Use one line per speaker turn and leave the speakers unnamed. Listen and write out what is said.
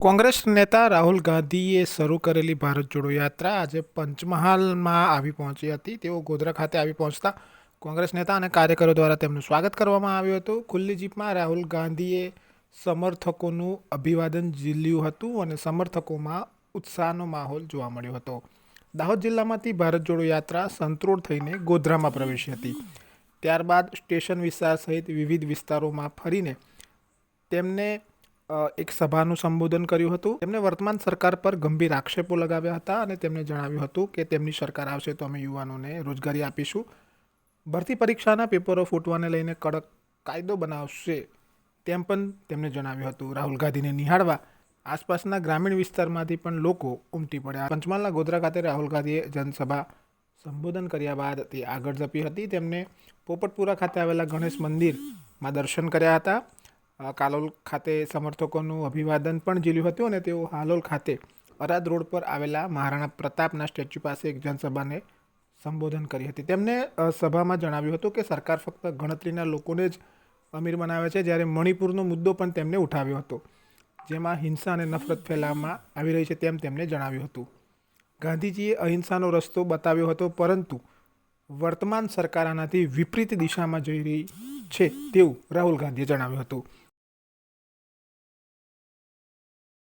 કોંગ્રેસ નેતા રાહુલ ગાંધીએ શરૂ કરેલી ભારત જોડો યાત્રા આજે પંચમહાલમાં આવી પહોંચી હતી. તેઓ ગોધરા ખાતે આવી પહોંચતા કોંગ્રેસ નેતા અને કાર્યકરો દ્વારા તેમનું સ્વાગત કરવામાં આવ્યું હતું. ખુલ્લી જીપમાં રાહુલ ગાંધીએ સમર્થકોનું અભિવાદન ઝીલ્યું હતું અને સમર્થકોમાં ઉત્સાહનો માહોલ જોવા મળ્યો હતો. દાહોદ જિલ્લામાંથી ભારત જોડો યાત્રા સંતરોડ થઈને ગોધરામાં પ્રવેશી હતી. ત્યારબાદ સ્ટેશન વિસ્તાર સહિત વિવિધ વિસ્તારોમાં ફરીને તેમને એક સભાનું સંબોધન કર્યું હતું. તેમણે વર્તમાન સરકાર પર ગંભીર આક્ષેપો લગાવ્યા હતા અને તેમણે જણાવ્યું હતું કે તેમની સરકાર આવશે તો અમે યુવાનોને રોજગારી આપીશું. ભરતી પરીક્ષાના પેપરો ફૂટવાને લઈને કડક કાયદો બનાવશે તેમ પણ તેમણે જણાવ્યું હતું. રાહુલ ગાંધીને નિહાળવા આસપાસના ગ્રામીણ વિસ્તારમાંથી પણ લોકો ઉમટી પડ્યા. પંચમહાલના ગોધરા ખાતે રાહુલ ગાંધીએ જનસભા સંબોધન કર્યા બાદ તે આગળ ઝપી હતી. તેમણે પોપટપુરા ખાતે આવેલા ગણેશ મંદિરમાં દર્શન કર્યા હતા. કાલોલ ખાતે સમર્થકોનું અભિવાદન પણ ઝીલ્યું હતું અને તેઓ હાલોલ ખાતે અરાદ રોડ પર આવેલા મહારાણા પ્રતાપના સ્ટેચ્યુ પાસે એક જનસભાને સંબોધન કરી હતી. તેમણે સભામાં જણાવ્યું હતું કે સરકાર ફક્ત ગણતરીના લોકોને જ અમીર બનાવે છે, જ્યારે મણિપુરનો મુદ્દો પણ તેમણે ઉઠાવ્યો હતો, જેમાં હિંસા અને નફરત ફેલાવવામાં આવી રહી છે તેમ તેમણે જણાવ્યું હતું. ગાંધીજીએ અહિંસાનો રસ્તો બતાવ્યો હતો, પરંતુ વર્તમાન સરકાર આનાથી વિપરીત દિશામાં જઈ રહી છે તેવું રાહુલ ગાંધીએ જણાવ્યું હતું.